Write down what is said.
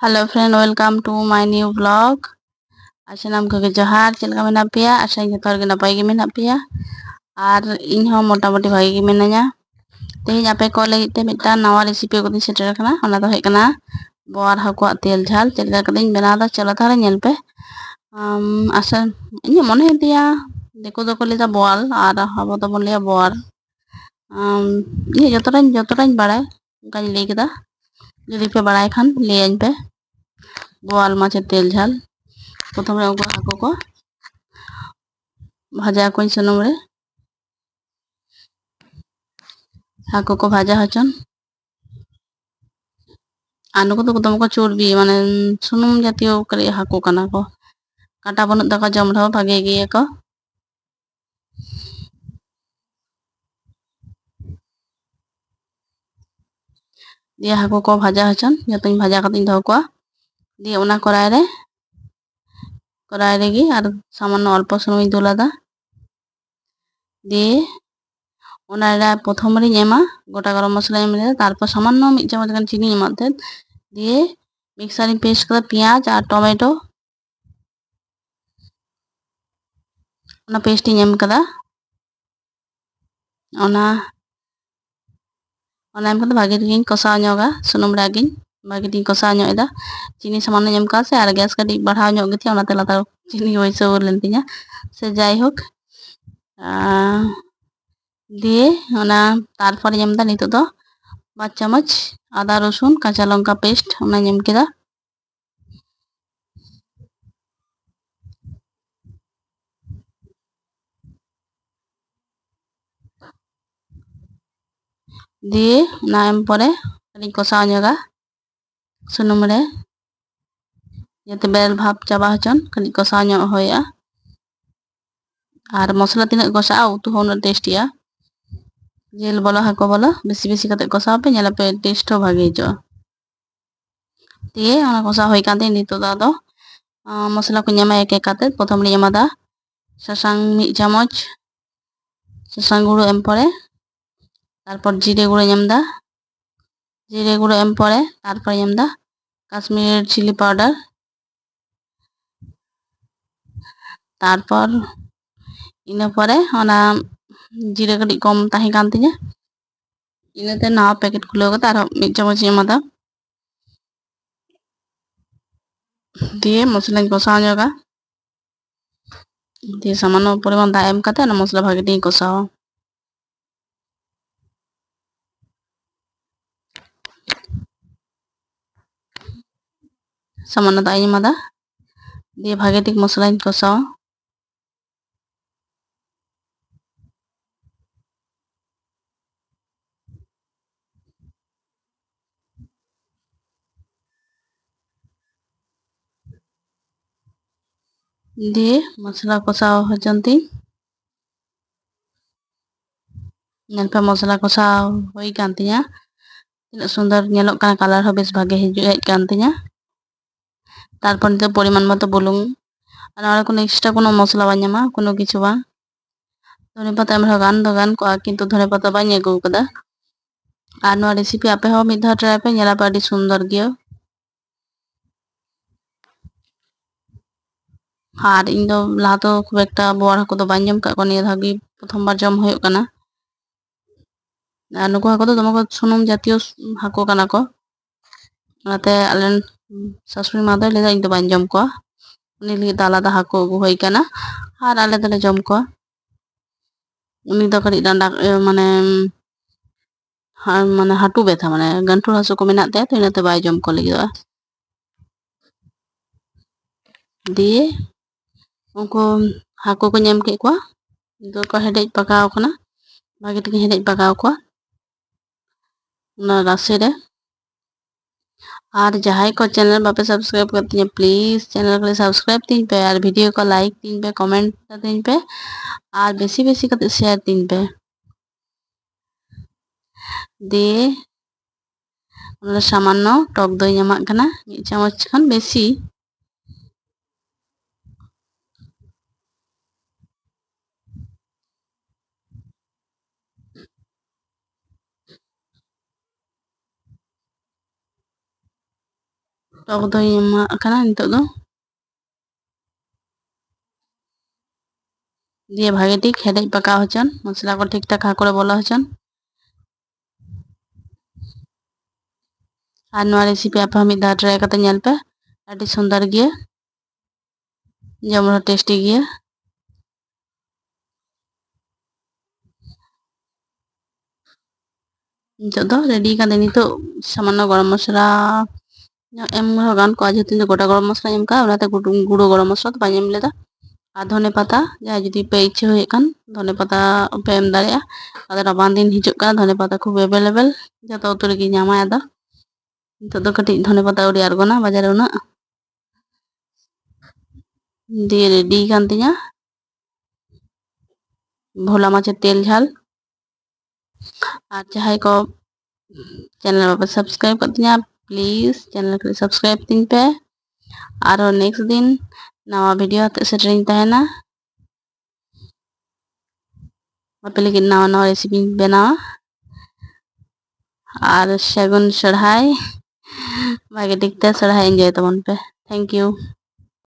Hello friend welcome to my new blog ᱟᱨ ᱥᱟᱱᱟᱢ ᱠᱚᱜᱮ ᱡᱚᱦᱟᱨ ᱪᱮᱫ ᱞᱮᱠᱟ ᱢᱮᱱᱟᱜ ᱯᱮᱭᱟ ᱟᱥᱟ ᱤᱧ ᱡᱚᱛᱚ ᱦᱚᱲ ᱜᱮ ᱱᱟᱯᱟᱭ ᱜᱮ ᱢᱮᱱᱟᱜ ᱯᱮᱭᱟ ᱟᱨ ᱤᱧ ᱦᱚᱸ ᱢᱚᱴᱟᱢᱩᱴᱤ ᱵᱷᱟᱜᱮ ᱜᱮ ᱢᱤᱱᱟᱹᱧᱟ ᱛᱮᱦᱮᱧ ᱟᱯᱮ ᱠᱚ ᱞᱟᱹᱜᱤᱫ ᱛᱮ ᱢᱤᱫᱴᱟᱝ ᱱᱟᱣᱟ ᱨᱮᱥᱤᱯᱤ ᱠᱚᱫᱚᱧ ᱥᱮᱴᱮᱨ ᱟᱠᱟᱱᱟ ᱚᱱᱟ ᱫᱚ ᱦᱩᱭᱩᱜ ᱠᱟᱱᱟ ᱵᱚᱣᱟᱨ ᱦᱟᱹᱠᱩᱣᱟᱜ ᱛᱮᱞ ᱡᱷᱟᱞ ᱪᱮᱫ ᱞᱮᱠᱟ ᱠᱟᱛᱮᱧ ᱵᱮᱱᱟᱣᱫᱟ ᱪᱚᱞᱚ ᱛᱟᱦᱚᱞᱮ ᱧᱮᱞ ᱯᱮ ᱟᱥᱟ ᱤᱧᱟᱹᱜ ᱢᱚᱱᱮ ᱦᱩᱭᱩᱜ ᱛᱤᱧᱟ ᱫᱤᱠᱩ ᱫᱚᱠᱚ ᱞᱟᱹᱭᱟ ᱵᱚᱣᱟᱞ ᱟᱨ ᱟᱵᱚ ᱫᱚᱵᱚᱱ ᱞᱟᱹᱭᱟ ᱵᱚᱣᱟᱨ ᱤᱧᱟᱹᱜ ᱡᱚᱛᱚᱴᱟᱧ ᱡᱚᱛᱚᱴᱟᱧ ᱵᱟᱲᱟᱭ ᱚᱱᱠᱟᱧ ᱞᱟᱹᱭ ᱠᱮᱫᱟ যদি পে বাড়াই খান লিয়ে আসবে। বোয়াল মাছের তেল ঝাল। প্রথমে ওগুলো হাঁকো কো ভাজা কইন সুনুমরে হাঁকো কো ভাজা হচন আনু কো তো কদম কো চর্বি মানে সুনুম জাতীয় করে হাঁকো কানা কো কাটা বনুত দাকা জমড়াও ভাগে গিয়ে কো। ᱫᱤᱭᱮ ᱦᱟᱹᱠᱩ ᱠᱚ ᱵᱷᱟᱡᱟ ᱦᱚᱪᱚᱱ ᱡᱚᱛᱚᱧ ᱵᱷᱟᱡᱟ ᱠᱟᱛᱮᱧ ᱫᱚᱦᱚ ᱠᱚᱣᱟ ᱫᱤᱭᱮ ᱚᱱᱟ ᱠᱚᱨᱟᱭ ᱨᱮ কড়াই রেগে আর সামান্য অল্প সময় দোলাদা দিয়ে ওনারা প্রথমরেই এমা গোটা গরম মশলা এমে তারপর সামান্য মিট চামচ গান চিনি এমাতে দিয়ে মিক্সারে পেস্ট করে পেঁয়াজ আর টমেটো, ওনা পেস্টিং এম কাদা ওনা ᱚᱱᱟ ᱮᱢ ᱠᱟᱛᱮ ᱵᱷᱟᱜᱮ ᱛᱮᱜᱮᱧ ᱠᱚᱥᱟᱣ ᱧᱚᱜᱟ ᱥᱩᱱᱩᱢ ᱨᱮᱜᱤᱧ ᱵᱷᱟᱜᱮ ᱛᱮᱧ ᱠᱚᱥᱟᱣ ᱧᱚᱜ ᱮᱫᱟ ᱪᱤᱱᱤ ᱥᱟᱢᱟᱱᱚᱧ ᱮᱢ ᱠᱟᱜᱼᱟ ᱥᱮ ᱟᱨ ᱜᱮᱥ ᱠᱟᱹᱴᱤᱡ ᱵᱟᱲᱦᱟᱣ ᱧᱚᱜ ᱜᱮᱛᱤᱧᱟ ᱚᱱᱟᱛᱮ ᱞᱟᱛᱟᱨ ᱪᱤᱱᱤ ᱵᱟᱹᱭᱥᱟᱹᱣ ᱞᱮᱱ ᱛᱤᱧᱟ ᱥᱮ ᱡᱟᱭᱦᱳᱠ দিয়ে ᱚᱱᱟ ᱛᱟᱨᱯᱚᱨᱮᱧ ᱮᱢ ᱮᱫᱟ ᱱᱤᱛᱚᱜ ᱫᱚ ᱵᱟᱨ ᱪᱟᱢᱚᱪ আদা রসুন কাঁচা লঙ্কা পেস্ট ᱚᱱᱟᱧ ᱮᱢ ᱠᱮᱫᱟ দিয়ে নাম পরে কষাও জায়গা সুনুম রে যাতে বেল ভাব চাবা হচন খানিক কষাও ᱧᱚᱜ হইয়া আর মশলা তিনা কষাও উতু হন টেস্টিয়া জেল বলো হাকো বলো বেশি বেশি কাতে কষাও পে নেলা পে টেস্ট ভাগে হইজো দিয়ে ওনা কষা হই কাতে নিতো দাদো মশলা কো নেমা এক এক কাতে প্রথম নিয়ে মাদা শাসাং চামচ শাসাং গুঁড়ো এম পরে তারপর জিরে গুঁড়ো এমদা জিরে গুঁড়ো এম পরে তারপরে এমদা কাশ্মীরের চিলি পাউডার তারপর ᱤᱱᱟᱹ ᱯᱚᱨᱮ ᱚᱱᱟ ᱡᱤᱨᱟᱹ ᱠᱟᱹᱴᱤᱡ ᱠᱚᱢ ᱛᱟᱦᱮᱸ ᱠᱟᱱ ᱛᱤᱧᱟᱹ ᱤᱱᱟᱹᱛᱮ ᱱᱟᱣᱟ ᱯᱮᱠᱮᱴ ᱠᱷᱩᱞᱟᱹᱣ ᱠᱟᱛᱮ ᱟᱨᱦᱚᱸ ᱢᱤᱫ ᱪᱟᱢᱚᱪ ᱤᱧ ᱮᱢᱟᱫᱟ দিয়ে মশলাᱧ কষাᱣ ᱧᱚᱜᱟ দিয়ে সামান্য পরিমাণ দা এম কাতে মশলা ভাগে দিয়ে কষাওয়া samana ta ini mata di bhage tik masala kosong ko sa di masala ko sa ho masalah kosong pa masala ko kantinya Sundar nyelok kana kalar habis bagai hijau ikan. তারপর তো পরিমাণ মতো বলুন। আর আমার কোনো এক্সট্রা কোনো মশলা বানিয়ে মা, কোনো কিছু বা। ধনে পাতা আমরা গান ᱫᱚ গান কিন্তু ধনে পাতা বানিয়ে গো কদা। আর নয় রেসিপি আপে হওয়া মিদ ট্রাইপে নেলা পাটি সুন্দর গিয়ে। আর ইন লাহা তো খুব একটা বড় হাকু তো বানজম কাকু নিয়ে থাকি, প্রথমবার জম হয়েও কেনা। আর নুকু হাকু তো তোমাকে সুনুম জাতীয় হাকু কেনা কো। ᱚᱱᱟᱛᱮ ᱟᱞᱮ ᱥᱟᱥᱩᱲᱤ ᱢᱟ ᱫᱚᱭ ᱞᱟᱹᱭᱫᱟ ᱤᱧ ᱫᱚ ᱵᱟᱹᱧ ᱡᱚᱢ ᱠᱚᱣᱟ ᱩᱱᱤ ᱞᱟᱹᱜᱤᱫ ᱫᱚ ᱟᱞᱟᱫᱟ ᱦᱟᱹᱠᱩ ᱟᱹᱜᱩ ᱦᱩᱭ ᱠᱟᱱᱟ আর ᱟᱞᱮ ᱫᱚᱞᱮ ᱡᱚᱢ ᱠᱚᱣᱟ ᱩᱱᱤ ᱫᱚ ᱠᱟᱹᱴᱤᱡ ᱰᱟᱸᱰᱟ ᱢᱟᱱᱮ ᱢᱟᱱᱮ ᱦᱟᱹᱴᱩ ᱵᱮᱛᱷᱟ ᱢᱟᱱᱮ ᱜᱟᱱᱴᱩ ᱦᱟᱹᱥᱩ ᱠᱚ ᱢᱮᱱᱟᱜ ᱛᱟᱭᱟ ᱛᱚ ᱤᱱᱟᱹᱛᱮ ᱵᱟᱭ ᱡᱚᱢ ᱠᱚ ᱞᱟᱹᱜᱤᱫᱚᱜᱼᱟ দিয়ে ᱩᱱᱠᱩ ᱦᱟᱹᱠᱩ ᱠᱚᱧ ᱮᱢ ᱠᱮᱫ ᱠᱚᱣᱟ ᱱᱤᱛᱚᱜ ᱠᱚ ᱦᱮᱰᱮᱡ ᱯᱟᱠᱟᱣ ᱠᱟᱱᱟ ᱵᱷᱟᱜᱮ ᱴᱷᱤᱠ ᱦᱮᱰᱮᱡ ᱯᱟᱠᱟᱣ ᱠᱚᱣᱟ ᱚᱱᱟ ᱨᱟᱥᱮ ᱨᱮ আর যাহাই কো চ্যানেল বাপে সাবস্ক্রাইব করতে हैं প্লিজ চ্যানেল को সাবস্ক্রাইব তিন पे আর वीडियो को लाइक তিন पे कमेंट তিন पे আর বেশি বেশি করতে শেয়ার তিন पे দিয়ে ওনারা সামান্য টক দই এমাক কানা মিদ চামচ খান বেশি dhaqdo iyo kana inta দিয়ে ভাগে ঠিক হেডেই পাকা হচ্ছেন মশলা করে ঠিকঠাক হা করে বলা হচ্ছেন আর নয় রেসিপি আপা আমি দা ট্রাই করতে নেলপে আটি সুন্দর গিয়ে যেমন টেস্টি গিয়ে নিত রেডি কাঁদে নিত সামান্য গরম মশলা এমন গান কাজ হতে গোটা গরম মশলা এমকা ওনাতে গুঁড়ো গরম মশলা তো বাজে মিলে আর ধনে পাতা, যাই যদি পে ইচ্ছে হয়ে কান ধনে পাতা পে এম দাঁড়িয়ে। আদা রাবান দিন হিজুক কান ধনে পাতা খুব অ্যাভেলেবেল যত উত্তর কি জামায় আদা। নিতোগ দো কাটি ধনে পাতা উড়ি আরগোনা বাজারে উনা দিয়ে রেডি কান তিনা ভোলা মাছের তেল, ঝাল। আর যাহাই ক চ্যানেল বাবা সাবস্ক্রাইব করতে প্লিজ চ্যানেলকে ᱥᱟᱵᱥᱠᱨᱟᱭᱤᱵ ᱛᱤᱧ ᱯᱮ ᱟᱨ ᱱᱮᱠᱥᱴ ᱫᱤᱱ ᱱᱟᱣᱟ ᱵᱷᱤᱰᱤᱭᱳ ᱟᱛᱮ ᱥᱮᱴᱮᱨᱤᱧ ᱛᱟᱦᱮᱱᱟ ᱟᱯᱮ ᱞᱟᱹᱜᱤᱫ ᱱᱟᱣᱟ ᱱᱟᱣᱟ ᱨᱮᱥᱤᱯᱤᱧ ᱵᱮᱱᱟᱣᱟ ᱟᱨ ᱥᱟᱹᱜᱩᱱ ᱥᱚᱨᱦᱟᱭ ᱵᱷᱟᱜᱮ ᱴᱷᱤᱠ ᱛᱮ ᱥᱚᱨᱦᱟᱭ ᱮᱱᱡᱚᱭ ᱛᱟᱵᱚᱱ ᱯᱮ ᱛᱷᱮᱝᱠ ᱤᱭᱩ